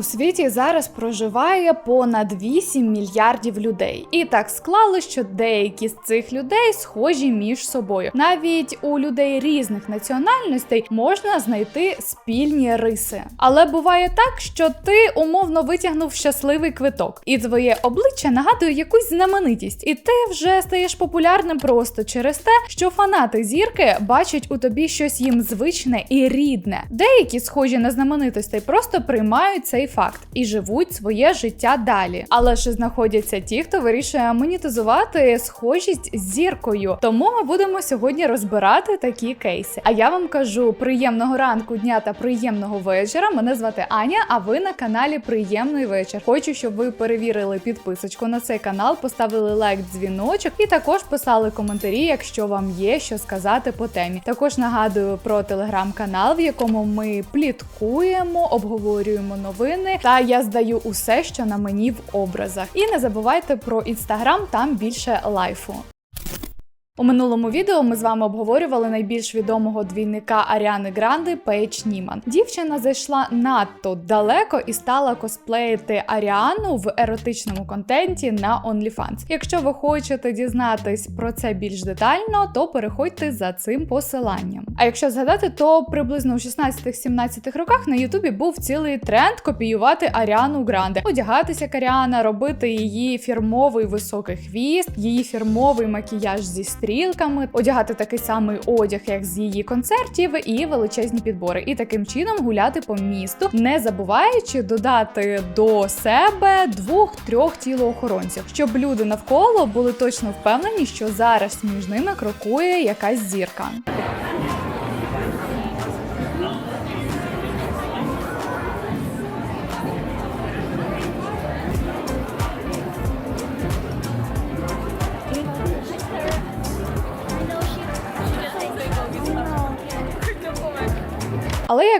У світі зараз проживає понад 8 мільярдів людей, і так склало, що деякі з цих людей схожі між собою. Навіть у людей різних національностей можна знайти спільні риси. Але буває так, що ти умовно витягнув щасливий квиток, і твоє обличчя нагадує якусь знаменитість, і ти вже стаєш популярним просто через те, що фанати зірки бачать у тобі щось їм звичне і рідне. Деякі схожі на знаменитостей просто приймають цей факт і живуть своє життя далі. Але ж знаходяться ті, хто вирішує монетизувати схожість з зіркою. Тому ми будемо сьогодні розбирати такі кейси. А я вам кажу приємного ранку, дня та приємного вечора. Мене звати Аня. А ви на каналі Приємний вечір. Хочу, щоб ви перевірили підписочку на цей канал, поставили лайк, дзвіночок і також писали коментарі, якщо вам є що сказати по темі. Також нагадую про телеграм-канал, в якому ми пліткуємо, обговорюємо новини. Та я здаю усе, що на мені в образах. І не забувайте про інстаграм, там більше лайфу. У минулому відео ми з вами обговорювали найбільш відомого двійника Аріани Гранди Пейдж Німан. Дівчина зайшла надто далеко і стала косплеїти Аріану в еротичному контенті на OnlyFans. Якщо ви хочете дізнатись про це більш детально, то переходьте за цим посиланням. А якщо згадати, то приблизно у 16-17 роках на Ютубі був цілий тренд копіювати Аріану Гранде, одягатися як Аріана, робити її фірмовий високий хвіст, її фірмовий макіяж зі стрілками, одягати такий самий одяг, як з її концертів, і величезні підбори, і таким чином гуляти по місту, не забуваючи додати до себе двох-трьох тілоохоронців, щоб люди навколо були точно впевнені, що зараз між ними крокує якась зірка.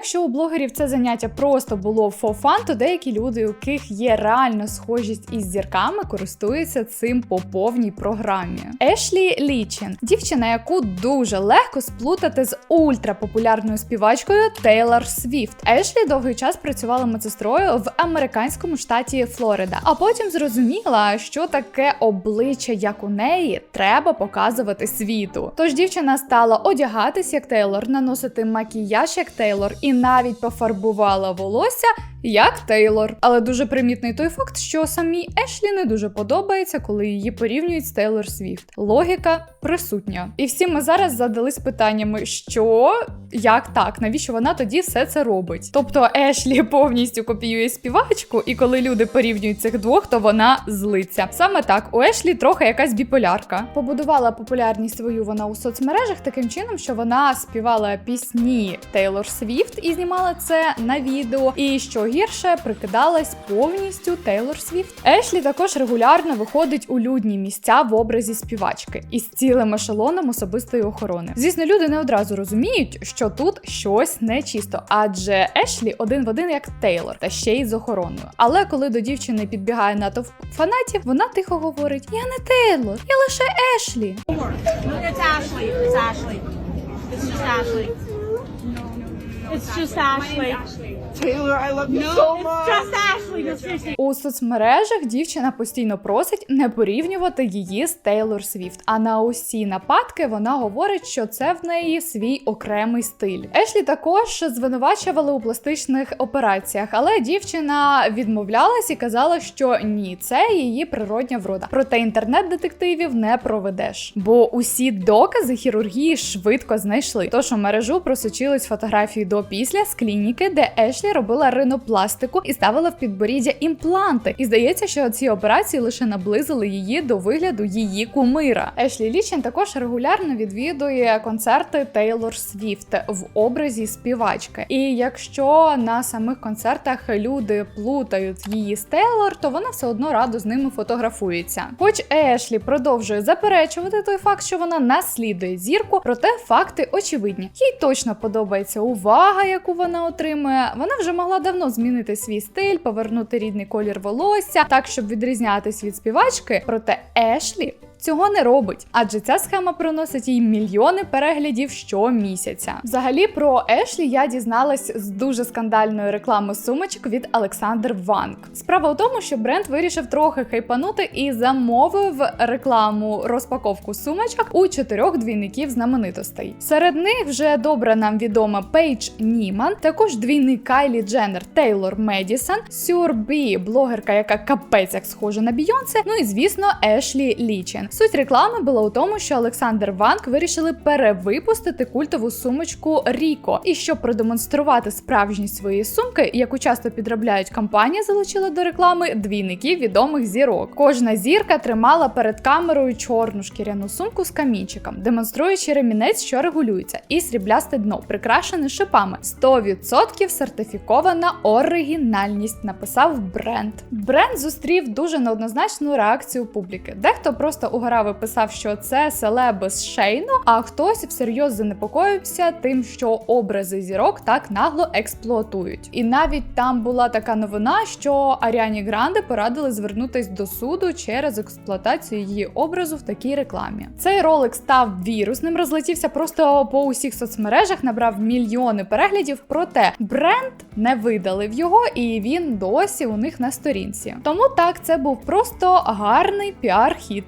Якщо у блогерів це заняття просто було for fun, то деякі люди, у яких є реально схожість із зірками, користуються цим по повній програмі. Ешлі Лічин, дівчина, яку дуже легко сплутати з ультрапопулярною співачкою Тейлор Свіфт. Ешлі довгий час працювала медсестрою в американському штаті Флорида, а потім зрозуміла, що таке обличчя, як у неї, треба показувати світу. Тож дівчина стала одягатись як Тейлор, наносити макіяж як Тейлор і навіть пофарбувала волосся як Тейлор. Але дуже примітний той факт, що самій Ешлі не дуже подобається, коли її порівнюють з Тейлор Свіфт. Логіка присутня. І всі ми зараз задались питаннями, що як так, навіщо вона тоді все це робить? Тобто Ешлі повністю копіює співачку, і коли люди порівнюють цих двох, то вона злиться. Саме так, у Ешлі трохи якась біполярка. Побудувала популярність свою вона у соцмережах таким чином, що вона співала пісні Тейлор Свіфт і знімала це на відео. І що гірше, прикидалась повністю Тейлор Свіфт. Ешлі також регулярно виходить у людні місця в образі співачки із цілим ешелоном особистої охорони. Звісно, люди не одразу розуміють, що тут щось нечисто, адже Ешлі один в один як Тейлор, та ще й з охороною. Але коли до дівчини підбігає натовп фанатів, вона тихо говорить: Я не Тейлор, я лише Ешлі. Ashley. It's just Ashley. Just. Taylor, I love you No, so much. just Ashley. Seriously. У соцмережах дівчина постійно просить не порівнювати її з Тейлор Свіфт. А на усі нападки вона говорить, що це в неї свій окремий стиль. Ешлі також звинувачували у пластичних операціях, але дівчина відмовлялась і казала, що ні, це її природня врода. Проте інтернет-детективів не проведеш, бо усі докази хірургії швидко знайшли. Тож у мережу просочились фотографії до після з клініки, де Ешлі робила ринопластику і ставила в підборіддя імпланти. І здається, що ці операції лише наблизили її до вигляду її кумира. Ешлі Лічин також регулярно відвідує концерти Тейлор Свіфт в образі співачки. І якщо на самих концертах люди плутають її з Тейлор, то вона все одно радо з ними фотографується. Хоч Ешлі продовжує заперечувати той факт, що вона наслідує зірку, проте факти очевидні. Їй точно подобається увага, яку вона отримує. Вона вже могла давно змінити свій стиль, повернути рідний колір волосся, так щоб відрізнятись від співачки. Проте Ешлі цього не робить, адже ця схема приносить їй мільйони переглядів щомісяця. Взагалі про Ешлі я дізналась з дуже скандальної реклами сумочок від Олександр Ванк. Справа в тому, що бренд вирішив трохи хайпанути і замовив рекламу розпаковку сумочок у чотирьох двійників знаменитостей. Серед них вже добре нам відома Пейдж Німан, також двійник Кайлі Дженнер Тейлор Медісон, Сюрбі, блогерка, яка капець як схожа на Бійонсе. Ну і звісно, Ешлі Лічен. Суть реклами була у тому, що Олександр Ванк вирішили перевипустити культову сумочку Ріко. І щоб продемонструвати справжність своєї сумки, яку часто підробляють компанія, залучила до реклами двійників відомих зірок. Кожна зірка тримала перед камерою чорну шкіряну сумку з камінчиком, демонструючи ремінець, що регулюється, і сріблясте дно, прикрашене шипами. 100% сертифікована оригінальність, написав бренд. Бренд зустрів дуже неоднозначну реакцію публіки. Дехто просто угорав писав, що це селеби з Шейну, а хтось всерйоз занепокоївся тим, що образи зірок так нагло експлуатують. І навіть там була така новина, що Аріані Гранде порадили звернутись до суду через експлуатацію її образу в такій рекламі. Цей ролик став вірусним, розлетівся просто по усіх соцмережах, набрав мільйони переглядів. Проте бренд не видалив його, і він досі у них на сторінці. Тому так, це був просто гарний піар-хід.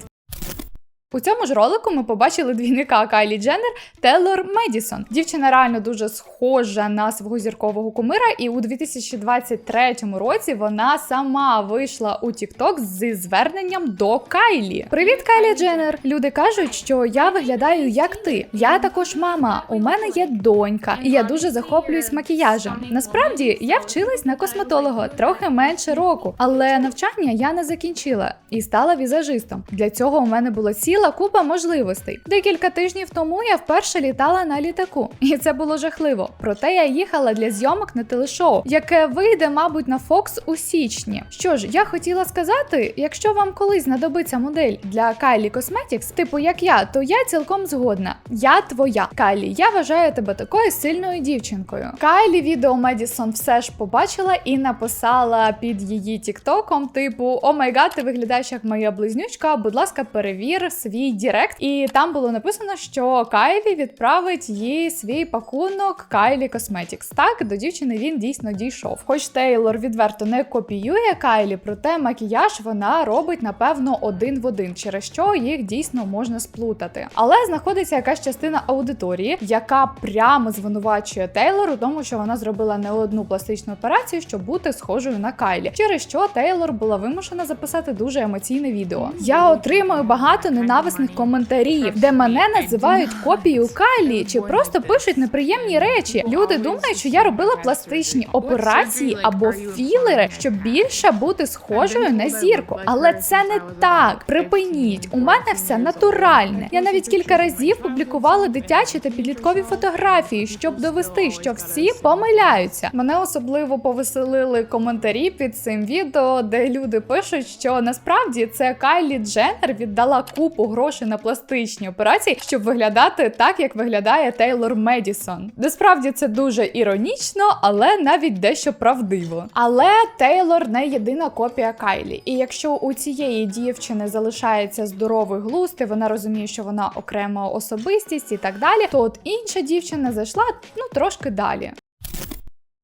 У цьому ж ролику ми побачили двійника Кайлі Дженнер Теллор Медісон. Дівчина реально дуже схожа на свого зіркового кумира, і у 2023 році вона сама вийшла у TikTok зі зверненням до Кайлі. Привіт, Кайлі Дженнер! Люди кажуть, що я виглядаю як ти. Я також мама. У мене є донька, і я дуже захоплююсь макіяжем. Насправді я вчилась на косметолога трохи менше року, але навчання я не закінчила і стала візажистом. Для цього у мене була ціла купа можливостей. Декілька тижнів тому я вперше літала на літаку, і це було жахливо. Проте я їхала для зйомок на телешоу, яке вийде, мабуть, на Fox у січні. Що ж, я хотіла сказати, якщо вам колись знадобиться модель для Kylie Cosmetics, типу як я, то я цілком згодна. Я твоя Кайлі. Я вважаю тебе такою сильною дівчинкою. Кайлі відео Медісон все ж побачила і написала під її тіктоком, типу: О май гад, ти виглядаєш як моя близнючка. Будь ласка, перевір свій дірект. І там було написано, що Кайлі відправить їй свій пакунок Кайлі Cosmetics. Так, до дівчини він дійсно дійшов. Хоч Тейлор відверто не копіює Кайлі, проте макіяж вона робить напевно один в один, через що їх дійсно можна сплутати. Але знаходиться якась частина аудиторії, яка прямо звинувачує Тейлор у тому, що вона зробила не одну пластичну операцію, щоб бути схожою на Кайлі, через що Тейлор була вимушена записати дуже емоційне відео. Я отримую багато ненависних коментарів, де мене називають копією Кайлі, чи просто пишуть неприємні речі. Люди думають, що я робила пластичні операції або філери, щоб більше бути схожою на зірку. Але це не так. Припиніть, у мене все натуральне. Я навіть кілька разів публікувала дитячі та підліткові фотографії, щоб довести, що всі помиляються. Мене особливо повеселили коментарі під цим відео, де люди пишуть, що насправді це Кайлі Дженнер віддала купу грошей на пластичні операції, щоб виглядати так, як виглядає Тейлор Медісон. Насправді це дуже іронічно, але навіть дещо правдиво. Але Тейлор не єдина копія Кайлі. І якщо у цієї дівчини залишається здоровий глузд, і вона розуміє, що вона окрема особистість і так далі, то от інша дівчина зайшла ну трошки далі.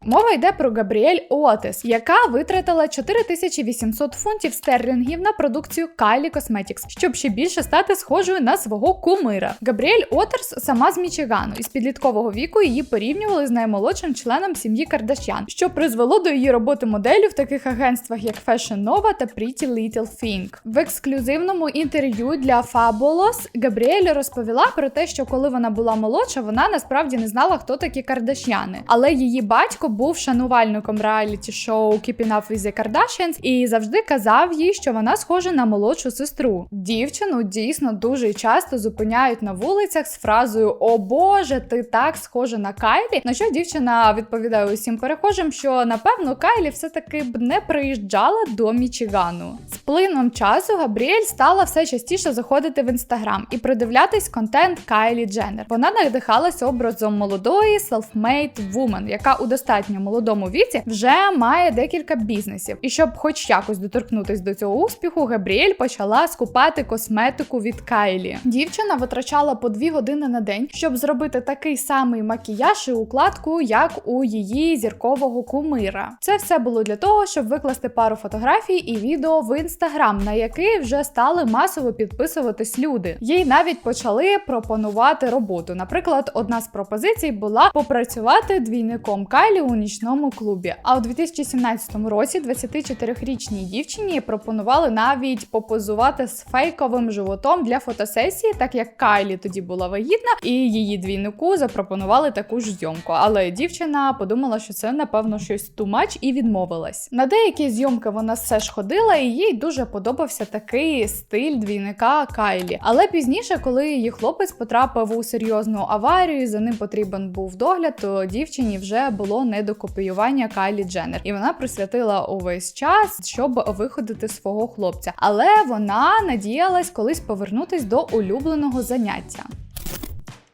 Мова йде про Габріель Оатес, яка витратила 4800 фунтів стерлінгів на продукцію Kylie Cosmetics, щоб ще більше стати схожою на свого кумира. Габріель Отерс сама з Мічигану, і з підліткового віку її порівнювали з наймолодшим членом сім'ї Кардашян, що призвело до її роботи моделлю в таких агентствах, як Fashion Nova та Pretty Little Thing. В ексклюзивному інтерв'ю для Fabulous Габріель розповіла про те, що коли вона була молодша, вона насправді не знала, хто такі Кардашяни, але її батько був шанувальником реаліті шоу Keeping Up with the Kardashians і завжди казав їй, що вона схожа на молодшу сестру. Дівчину дійсно дуже часто зупиняють на вулицях з фразою О Боже, ти так схожа на Кайлі. На що дівчина відповідає усім перехожим, що напевно Кайлі все-таки б не приїжджала до Мічигану. З плином часу Габріель стала все частіше заходити в інстаграм і придивлятись контент Кайлі Дженнер. Вона надихалась образом молодої self-made яка у достатньо достатньо молодому віці вже має декілька бізнесів. І щоб хоч якось доторкнутись до цього успіху, Габріель почала скупати косметику від Кайлі. Дівчина витрачала по дві години на день, щоб зробити такий самий макіяж і укладку, як у її зіркового кумира. Це все було для того, щоб викласти пару фотографій і відео в інстаграм, на який вже стали масово підписуватись люди. Їй навіть почали пропонувати роботу. Наприклад, одна з пропозицій була попрацювати двійником Кайлі у нічному клубі. А у 2017 році 24-річній дівчині пропонували навіть попозувати з фейковим животом для фотосесії, так як Кайлі тоді була вагітна, і її двійнику запропонували таку ж зйомку. Але дівчина подумала, що це напевно щось much і відмовилась. На деякі зйомки вона все ж ходила, і їй дуже подобався такий стиль двійника Кайлі. Але пізніше, коли її хлопець потрапив у серйозну аварію, за ним потрібен був догляд, то дівчині вже було не до копіювання Кайлі Дженнер, і вона присвятила увесь час, щоб виходити свого хлопця. Але вона надіялась колись повернутись до улюбленого заняття.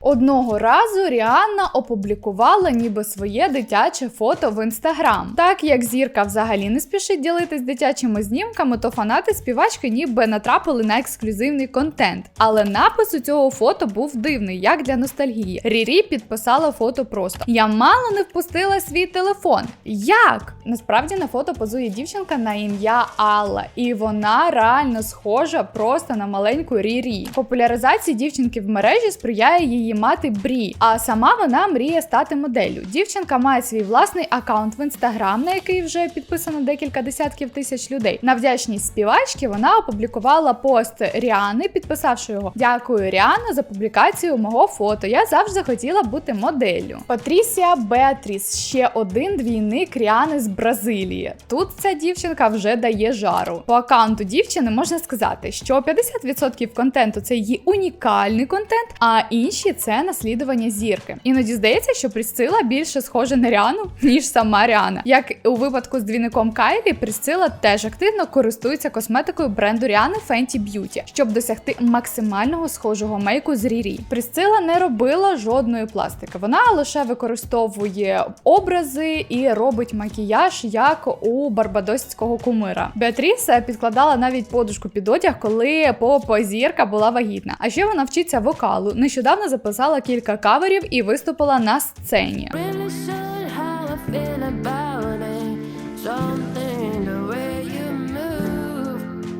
Одного разу Ріанна опублікувала ніби своє дитяче фото в інстаграм. Так як зірка взагалі не спішить ділитись дитячими знімками, то фанати співачки ніби натрапили на ексклюзивний контент. Але напис у цього фото був дивний, як для ностальгії. Рірі підписала фото просто: Я мало не впустила свій телефон. Як? Насправді на фото позує дівчинка на ім'я Алла, і вона реально схожа просто на маленьку Рірі. Популяризації дівчинки в мережі сприяє її мати Брі, а сама вона мріє стати моделлю. Дівчинка має свій власний аккаунт в інстаграм, на який вже підписано декілька десятків тисяч людей. На вдячність співачки вона опублікувала пост Ріани, підписавши його. Дякую, Ріана, за публікацію мого фото. Я завжди хотіла бути моделлю. Патрісія Беатріс ще один двійник Ріани з Бразилії. Тут ця дівчинка вже дає жару. По аккаунту дівчини можна сказати, що 50% контенту це її унікальний контент, а інші це наслідування зірки. Іноді здається, що Присцила більше схожа на Ріану, ніж сама Ріана. Як у випадку з двійником Кайлі, Присцила теж активно користується косметикою бренду Ріани Fenty Beauty, щоб досягти максимального схожого мейку з Рірі. Присцила не робила жодної пластики. Вона лише використовує образи і робить макіяж, як у барбадосського кумира. Беатріса підкладала навіть подушку під одяг, коли поп-зірка була вагітна. А ще вона вчиться вокалу. Нещодавно записала кілька каверів і виступила на сцені. Really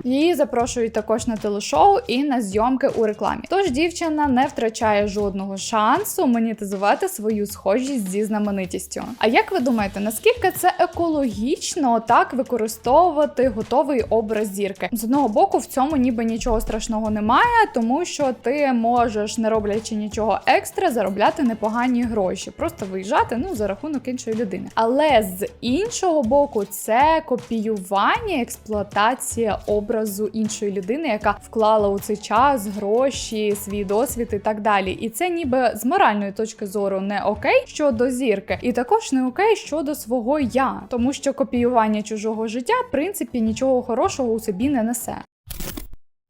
Її запрошують також на телешоу і на зйомки у рекламі. Тож дівчина не втрачає жодного шансу монетизувати свою схожість зі знаменитістю. А як ви думаєте, наскільки це екологічно так використовувати готовий образ зірки? З одного боку, в цьому ніби нічого страшного немає, тому що ти можеш, не роблячи нічого екстра, заробляти непогані гроші, просто виїжджати ну за рахунок іншої людини. Але з іншого боку, це копіювання, експлуатація образу іншої людини, яка вклала у цей час гроші, свій досвід і так далі. І це ніби з моральної точки зору не окей щодо зірки, і також не окей щодо свого я, тому що копіювання чужого життя в принципі нічого хорошого у собі не несе.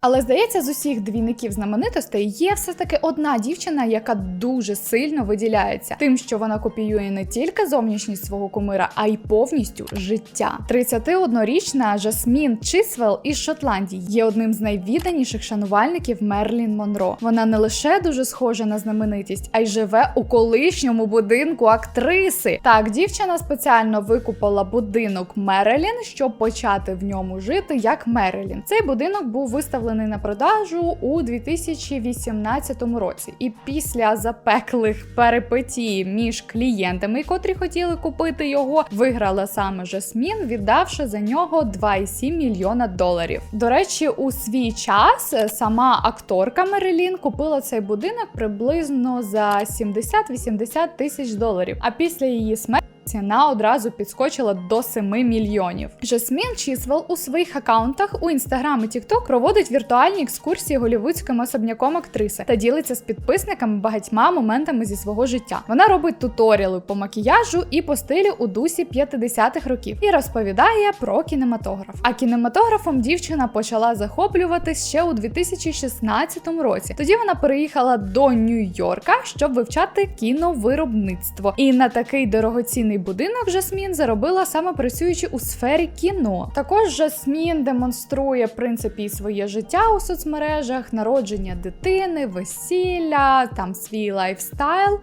Але здається, з усіх двійників знаменитостей є все таки одна дівчина, яка дуже сильно виділяється тим, що вона копіює не тільки зовнішність свого кумира, а й повністю життя. 31-річна Жасмін Чисвел із Шотландії є одним з найвідданіших шанувальників Мерлін Монро. Вона не лише дуже схожа на знаменитість, а й живе у колишньому будинку актриси. Так, дівчина спеціально викупила будинок Мерелін, щоб почати в ньому жити як Мерелін. Цей будинок був виставлений на продажу у 2018 році. І після запеклих перипетій між клієнтами, котрі хотіли купити його, виграла саме Жасмін, віддавши за нього 2,7 мільйона доларів. До речі, у свій час е, сама акторка Мерелін купила цей будинок приблизно за 70-80 тисяч доларів. А після її смерті. Ціна одразу підскочила до 7 мільйонів. Жасмін Чісвел у своїх акаунтах у інстаграм і Тікток проводить віртуальні екскурсії голівудським особняком актриси та ділиться з підписниками багатьма моментами зі свого життя. Вона робить туторіали по макіяжу і по стилю у дусі 50-х років і розповідає про кінематограф. А кінематографом дівчина почала захоплюватись ще у 2016 році. Тоді вона переїхала до Нью-Йорка, щоб вивчати кіновиробництво. І на такий дорогоцінний постійний будинок Жасмін заробила саме працюючи у сфері кіно. Також Жасмін демонструє в принципі своє життя у соцмережах, народження дитини, весілля, там свій лайфстайл.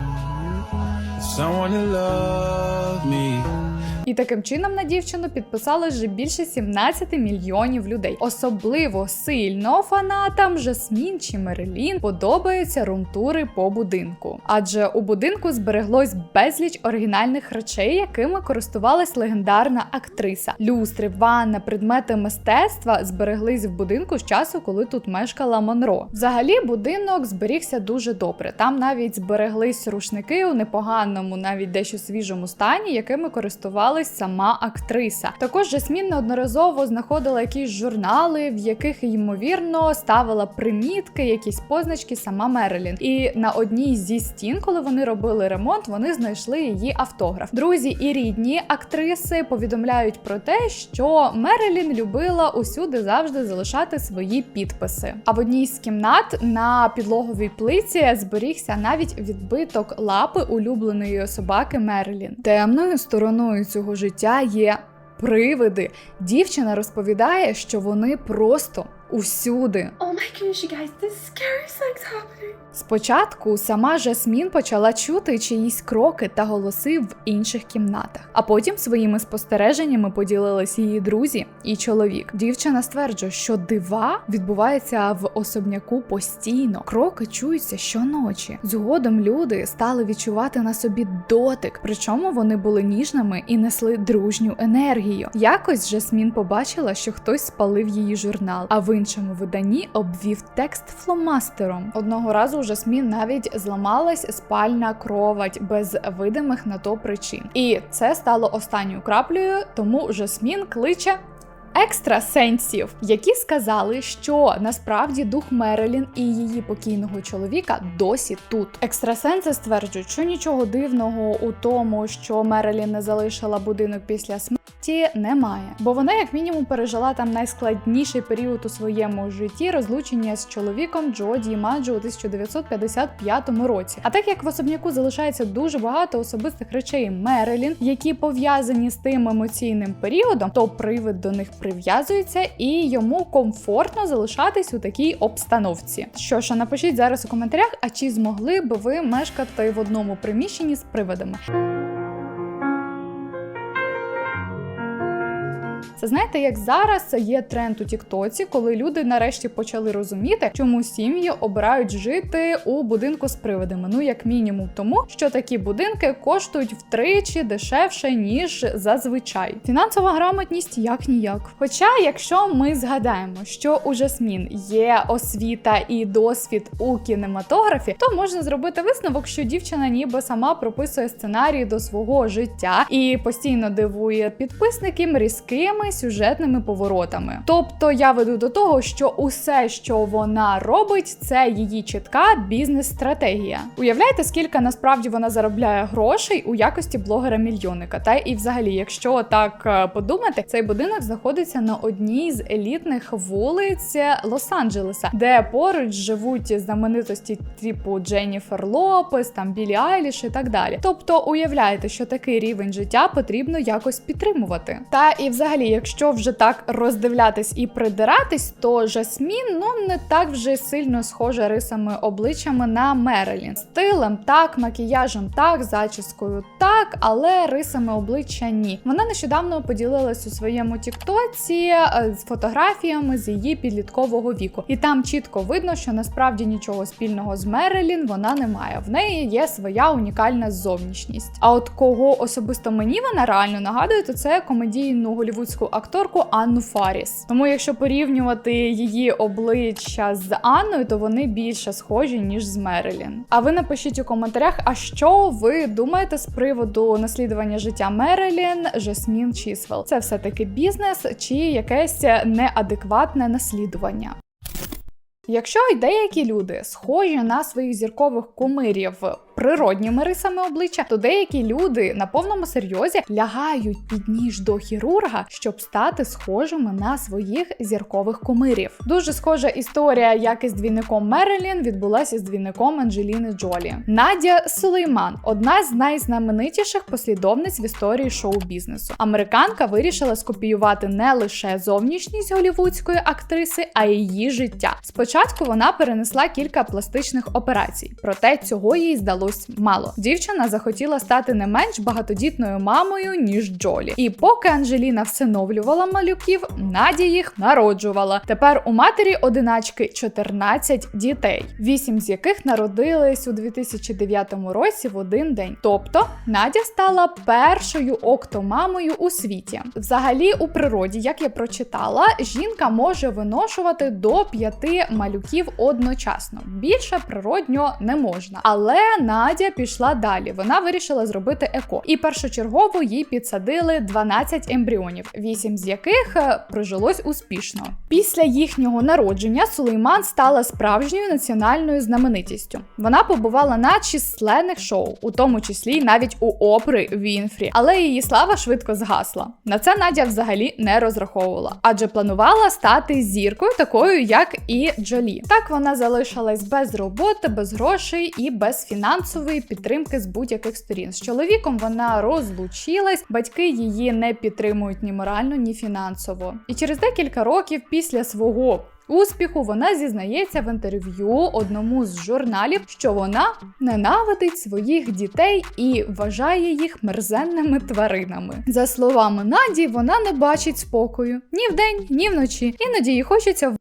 Someone to love me. І таким чином на дівчину підписали вже більше 17 мільйонів людей. Особливо сильно фанатам Жасмін чи Мерелін подобаються румтури по будинку. Адже у будинку збереглось безліч оригінальних речей, якими користувалась легендарна актриса. Люстри, ванна, предмети мистецтва збереглись в будинку з часу, коли тут мешкала Монро. Взагалі, будинок зберігся дуже добре. Там навіть збереглись рушники у непоганому, навіть дещо свіжому стані, якими користувалась сама актриса. Також Жасмін неодноразово знаходила якісь журнали, в яких ймовірно ставила примітки, якісь позначки сама Мерелін. І на одній зі стін, коли вони робили ремонт, вони знайшли її автограф. Друзі і рідні актриси повідомляють про те, що Мерелін любила усюди завжди залишати свої підписи. А в одній з кімнат на підлоговій плиці зберігся навіть відбиток лапи улюбленої собаки Мерелін. Темною стороною цього життя є привиди. Дівчина розповідає, що вони просто усюди. Oh my gosh, you guys, this scary thing's happening. Спочатку сама Жасмін почала чути чиїсь кроки та голоси в інших кімнатах, а потім своїми спостереженнями поділились її друзі і чоловік. Дівчина стверджує, що дива відбуваються в особняку постійно. Кроки чуються щоночі. Згодом люди стали відчувати на собі дотик, причому вони були ніжними і несли дружню енергію. Якось Жасмін побачила, що хтось спалив її журнал, а в іншому виданні обвів текст фломастером. Одного разу у Жасмін навіть зламалась спальна кровать без видимих на то причин. І це стало останньою краплею, тому Жасмін кличе. Екстрасенсів, які сказали, що насправді дух Мерелін і її покійного чоловіка досі тут. Екстрасенси стверджують, що нічого дивного у тому, що Мерелін не залишила будинок після смерті, немає, бо вона, як мінімум, пережила там найскладніший період у своєму житті розлучення з чоловіком Джоді Маджо у 1955 році. А так як в особняку залишається дуже багато особистих речей Мерелін, які пов'язані з тим емоційним періодом, то привид до них прив'язується і йому комфортно залишатись у такій обстановці. Що ж, напишіть зараз у коментарях, а чи змогли б ви мешкати в одному приміщенні з привидами? Це знаєте, як зараз є тренд у Тіктоці, коли люди нарешті почали розуміти, чому сім'ї обирають жити у будинку з привидами. Ну, як мінімум, тому що такі будинки коштують втричі дешевше ніж зазвичай. Фінансова грамотність як ніяк. Хоча, якщо ми згадаємо, що у Жасмін є освіта і досвід у кінематографі, то можна зробити висновок, що дівчина ніби сама прописує сценарії до свого життя і постійно дивує підписників різкими сюжетними поворотами. Тобто я веду до того, що усе, що вона робить, це її чітка бізнес-стратегія. Уявляєте, скільки насправді вона заробляє грошей у якості блогера-мільйонника? Та і взагалі, якщо так е, подумати, цей будинок знаходиться на одній з елітних вулиць Лос-Анджелеса, де поруч живуть знаменитості типу Дженніфер Лопес, там Білі Айліш і так далі. Тобто, уявляєте, що такий рівень життя потрібно якось підтримувати. Та і взагалі, якщо вже так роздивлятись і придиратись, то Жасмін ну не так вже сильно схожа рисами обличчями на Мерелін. Стилем так, макіяжем так, зачіскою так, але рисами обличчя ні. Вона нещодавно поділилась у своєму тіктоці е, з фотографіями з її підліткового віку, і там чітко видно, що насправді нічого спільного з Мерелін вона не має. В неї є своя унікальна зовнішність. А от кого особисто мені вона реально нагадує, то це комедійну голівудську акторку Анну Фаріс. Тому, якщо порівнювати її обличчя з Анною, то вони більше схожі ніж з Мерелін. А ви напишіть у коментарях, а що ви думаєте з приводу наслідування життя Мерелін, Жасмін Чісвел? Це все таки бізнес чи якесь неадекватне наслідування? Якщо деякі люди схожі на своїх зіркових кумирів природніми рисами обличчя, то деякі люди на повному серйозі лягають під ніж до хірурга, щоб стати схожими на своїх зіркових кумирів. Дуже схожа історія, як із двійником Мерилін, відбулася з двійником Анджеліни Джолі. Надя Сулейман одна з найзнаменитіших послідовниць в історії шоу-бізнесу. Американка вирішила скопіювати не лише зовнішність голівудської актриси, а й її життя. Спочатку вона перенесла кілька пластичних операцій, проте цього їй здалось мало. Дівчина захотіла стати не менш багатодітною мамою ніж Джолі. І поки Анжеліна всиновлювала малюків, Надя їх народжувала. Тепер у матері одиначки 14 дітей, вісім з яких народились у 2009 році в один день. Тобто Надя стала першою октомамою у світі. Взагалі, у природі, як я прочитала, жінка може виношувати до п'яти малюків одночасно. Більше природньо не можна. Але Надя пішла далі. Вона вирішила зробити еко. І першочергово їй підсадили 12 ембріонів, 8 з яких е, прожилось успішно. Після їхнього народження Сулейман стала справжньою національною знаменитістю. Вона побувала на численних шоу, у тому числі навіть у опри Вінфрі, але її слава швидко згасла. На це Надя взагалі не розраховувала, адже планувала стати зіркою, такою як і Джолі. Так вона залишилась без роботи, без грошей і без фінансової підтримки з будь-яких сторін. З чоловіком вона розлучилась, батьки її не підтримують ні морально, ні фінансово. І через декілька років після свого успіху вона зізнається в інтерв'ю одному з журналів, що вона ненавидить своїх дітей і вважає їх мерзенними тваринами. За словами Наді, вона не бачить спокою ні вдень, ні вночі. Іноді їй хочеться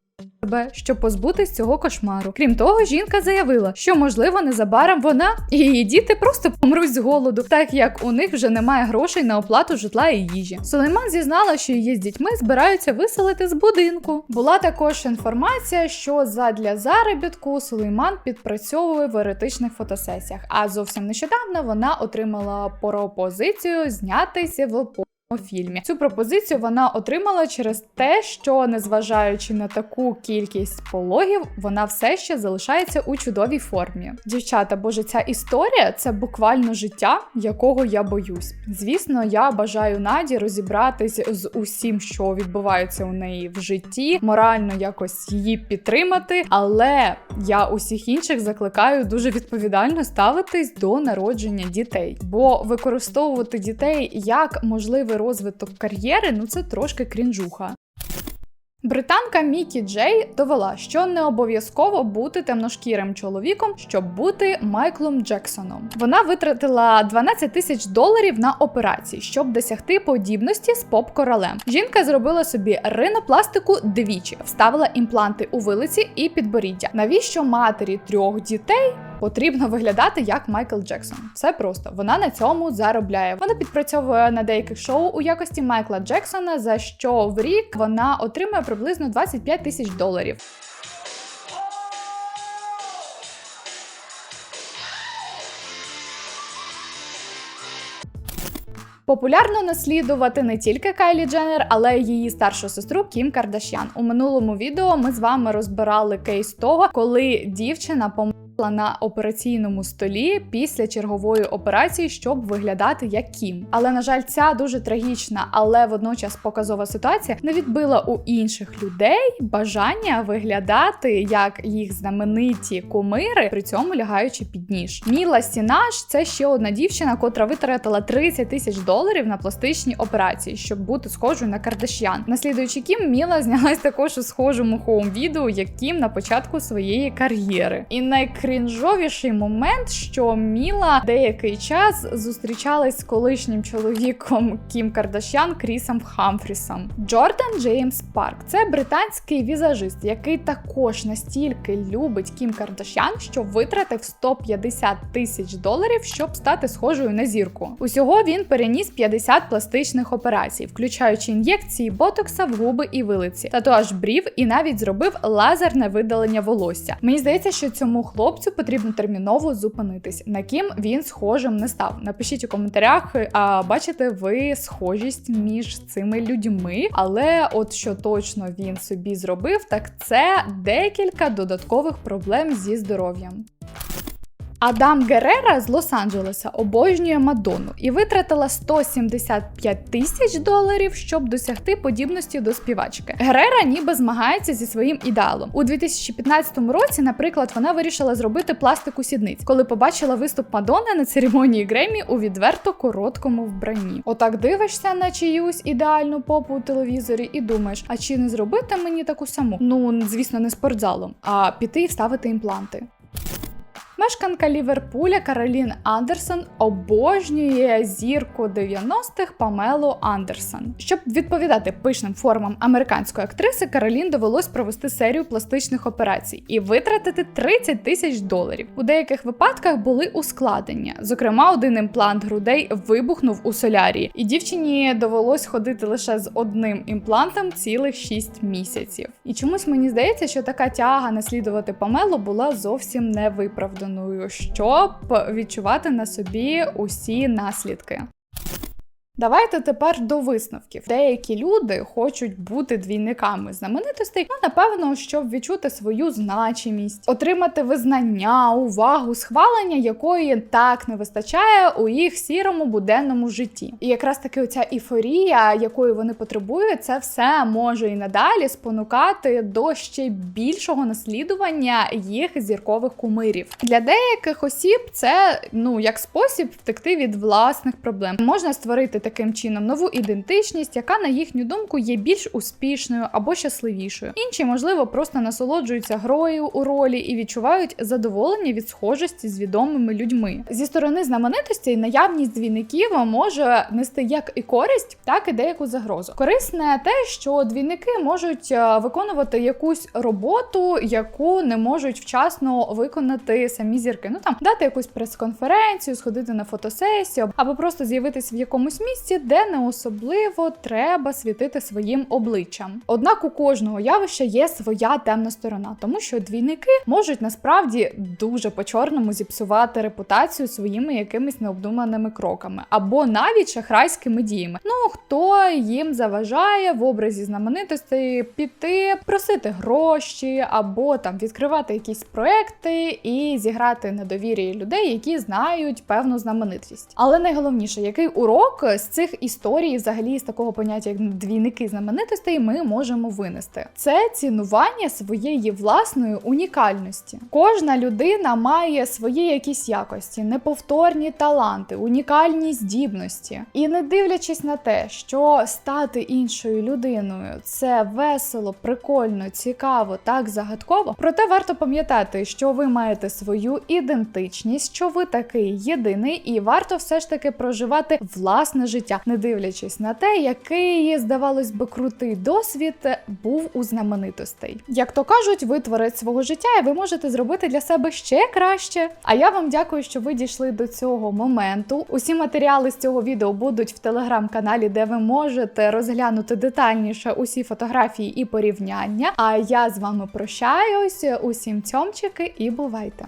себе, щоб позбутись цього кошмару. Крім того, жінка заявила, що можливо незабаром вона і її діти просто помруть з голоду, так як у них вже немає грошей на оплату житла і їжі. Сулейман зізнала, що її з дітьми збираються виселити з будинку. Була також інформація, що задля заробітку Сулейман підпрацьовує в еретичних фотосесіях. А зовсім нещодавно вона отримала пропозицію знятися в у фільмі. Цю пропозицію вона отримала через те, що незважаючи на таку кількість пологів, вона все ще залишається у чудовій формі. Дівчата, боже, ця історія це буквально життя, якого я боюсь. Звісно, я бажаю Наді розібратись з усім, що відбувається у неї в житті, морально якось її підтримати. Але я усіх інших закликаю дуже відповідально ставитись до народження дітей, бо використовувати дітей як можливий розвиток кар'єри, ну це трошки крінжуха. Британка Мікі Джей довела, що не обов'язково бути темношкірим чоловіком, щоб бути Майклом Джексоном. Вона витратила 12 тисяч доларів на операції, щоб досягти подібності з поп-королем. Жінка зробила собі ринопластику двічі, вставила імпланти у вилиці і підборіддя. Навіщо матері трьох дітей? Потрібно виглядати як Майкл Джексон. Все просто вона на цьому заробляє. Вона підпрацьовує на деяких шоу у якості Майкла Джексона, за що в рік вона отримує приблизно 25 тисяч доларів. Популярно наслідувати не тільки Кайлі Дженнер, але й її старшу сестру Кім Кардашян. У минулому відео ми з вами розбирали кейс того, коли дівчина померла на операційному столі після чергової операції, щоб виглядати як Кім. Але на жаль, ця дуже трагічна, але водночас показова ситуація не відбила у інших людей бажання виглядати як їх знамениті кумири, при цьому лягаючи під ніж. Міла Сінаш це ще одна дівчина, котра витратила 30 тисяч доларів на пластичні операції, щоб бути схожою на Кардашян. Наслідуючи Кім, Міла знялась також у схожому хоум-відео, як Кім на початку своєї кар'єри. І найкрінжовіший момент, що Міла деякий час зустрічалась з колишнім чоловіком Кім Кардашян Крісом Хамфрісом. Джордан Джеймс Парк це британський візажист, який також настільки любить Кім Кардашян, що витратив 150 тисяч доларів, щоб стати схожою на зірку. Усього він переніс 50 пластичних операцій, включаючи ін'єкції ботокса в губи і вилиці, татуаж брів і навіть зробив лазерне видалення волосся. Мені здається, що цьому хлопцю потрібно терміново зупинитись. На ким він схожим не став. Напишіть у коментарях, а бачите ви схожість між цими людьми. Але от що точно він собі зробив, так це декілька додаткових проблем зі здоров'ям. Адам Герера з Лос-Анджелеса обожнює Мадонну і витратила 175 тисяч доларів, щоб досягти подібності до співачки. Герера ніби змагається зі своїм ідеалом. У 2015 році, наприклад, вона вирішила зробити пластику сідниць, коли побачила виступ Мадонни на церемонії Гремі у відверто короткому вбранні. Отак дивишся на чиюсь ідеальну попу у телевізорі і думаєш, а чи не зробити мені таку саму? Ну, звісно, не спортзалом, а піти і вставити імпланти. Мешканка Ліверпуля Каролін Андерсон обожнює зірку 90-х Памелу Андерсон. Щоб відповідати пишним формам американської актриси, Каролін довелось провести серію пластичних операцій і витратити 30 тисяч доларів. У деяких випадках були ускладнення. Зокрема, один імплант грудей вибухнув у солярії, і дівчині довелось ходити лише з одним імплантом цілих 6 місяців. І чомусь мені здається, що така тяга наслідувати Памелу була зовсім невиправданою, щоб відчувати на собі усі наслідки. Давайте тепер до висновків. Деякі люди хочуть бути двійниками знаменитостей, ну напевно, щоб відчути свою значимість, отримати визнання, увагу, схвалення, якої так не вистачає у їх сірому буденному житті. І якраз таки оця ейфорія, якої вони потребують, це все може і надалі спонукати до ще більшого наслідування їх зіркових кумирів. Для деяких осіб це ну як спосіб втекти від власних проблем. Можна створити таким чином нову ідентичність, яка, на їхню думку, є більш успішною або щасливішою. Інші, можливо, просто насолоджуються грою у ролі і відчувають задоволення від схожості з відомими людьми. Зі сторони знаменитостей наявність двійників може нести як і користь, так і деяку загрозу. Корисне те, що двійники можуть е, виконувати якусь роботу, яку не можуть вчасно виконати самі зірки. Ну там дати якусь прес-конференцію, сходити на фотосесію, або просто з'явитись в якомусь місці, де не особливо треба світити своїм обличчям. Однак у кожного явища є своя темна сторона, тому що двійники можуть насправді дуже по-чорному зіпсувати репутацію своїми якимись необдуманими кроками, або навіть шахрайськими діями. Ну хто їм заважає в образі знаменитостей піти, просити гроші, або там відкривати якісь проекти і зіграти на довір'ї людей, які знають певну знаменитість. Але найголовніше, який урок з цих історій, взагалі з такого поняття, як двійники знаменитостей, ми можемо винести. Це цінування своєї власної унікальності. Кожна людина має свої якісь якості, неповторні таланти, унікальні здібності. І не дивлячись на те, що стати іншою людиною це весело, прикольно, цікаво, так загадково. Проте варто пам'ятати, що ви маєте свою ідентичність, що ви такий єдиний, і варто все ж таки проживати власне життя, не дивлячись на те, який, здавалось би, крутий досвід був у знаменитостей. Як то кажуть, ви творець свого життя, і ви можете зробити для себе ще краще. А я вам дякую, що ви дійшли до цього моменту. Усі матеріали з цього відео будуть в телеграм-каналі, де ви можете розглянути детальніше усі фотографії і порівняння. А я з вами прощаюсь. Усім цьомчики і бувайте!